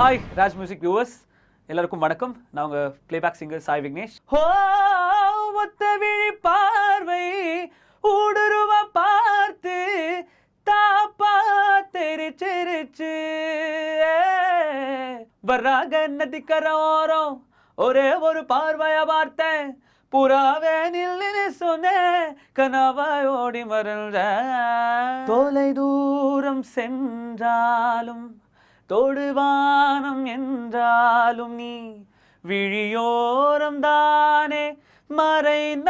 Hi Raj music viewers எல்லாருக்கும் வணக்கம். நான் உங்க பிளேபேக் சிங்கர் சாய் விக்னேஷ். ஹோ ஒத்த விழி பார்வை ஊடுருவ பார்த்து தாப்பா தெரிச்சிருச்சு வர்றாக நதிக்கரோரம் ஒரே ஒரு பார்வைய பார்த்தேன். புறாவே நில்லுன்னு சொன்னேன் கனவாய் ஓடி மறந்த தொலை தூரம் சென்றாலும் தொடுவானம் என்றாலும் நீ விழியோரம் தானே மறைந்தாய்.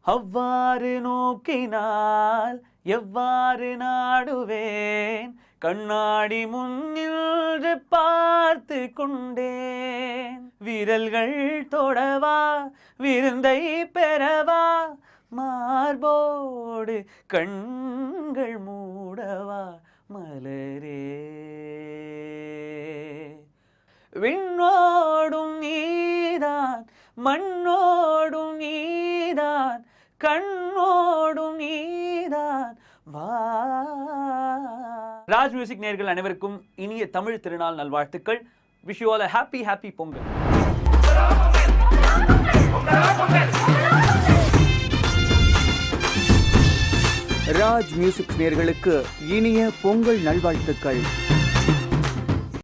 அவ்வாறு நோக்கினால் எவ்வாறு நாடுவேன்? கண்ணாடி முன்னின்று பார்த்து கொண்டேன். விரல்கள் தொடவா விருந்தை பெறவா? மார்போடு கண்கள் மூ மூடவா மலரே? விண்ணோடும் நீதான் மண்ணோடும் நீதான் கண்ணோடும் நீதான். வா. ராஜ் மியூசிக் நேர்கள் அனைவருக்கும் இனிய தமிழ் திருநாள் நல்வாழ்த்துக்கள். Wish you all happy happy Pongal. Raj music நேர்களுக்கு இனிய பொங்கல் நல்வாழ்த்துக்கள்.